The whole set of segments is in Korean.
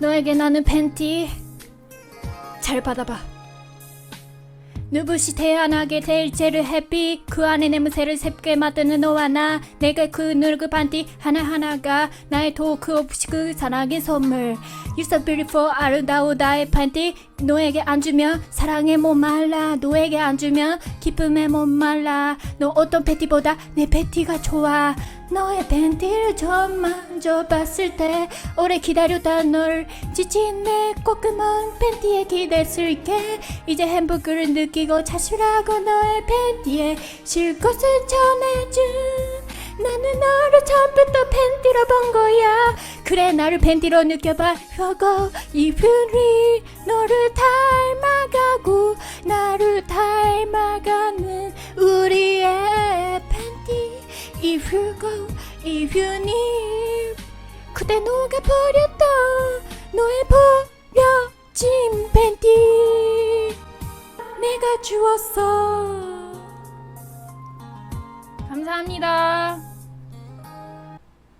너에게 나는 팬티 잘 받아봐. 눈부시 태어나게 될 제를 햇빛 그 안에 냄새를 새롭게 맡는 너와 나 내가 그 늙은 반티 하나하나가 나의 토크 없이 그 사랑의 선물. You so beautiful 아름다운 나의 반티. 너에게 안 주면 사랑에 못 말라. 너에게 안 주면 기쁨에 못 말라. 너 어떤 팬티보다 내 팬티가 좋아. 너의 팬티를 처음 만져봤을 때 오래 기다렸다 널 지친 내 꼬끄먼 팬티에 기댔을게. 이제 행복을 느끼고 자수라고 너의 팬티에 쉴 것을 전해준. 나는 너를 처음부터 팬티로 본 거야. 그래 나를 팬티로 느껴봐. 혀고 이분이 너를 닮아가고 need 그대 녹아버렸다 너의 버려진 팬티. 내가 주웠어 감사합니다.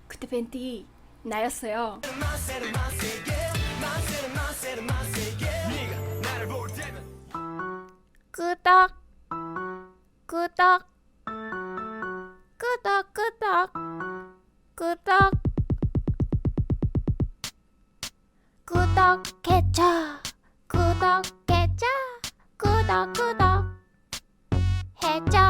그때 팬티 나였어요. 끄덕 끄덕 끄덕 끄덕 끄덕 구독해줘. 구독해줘. 구독 구독. 해줘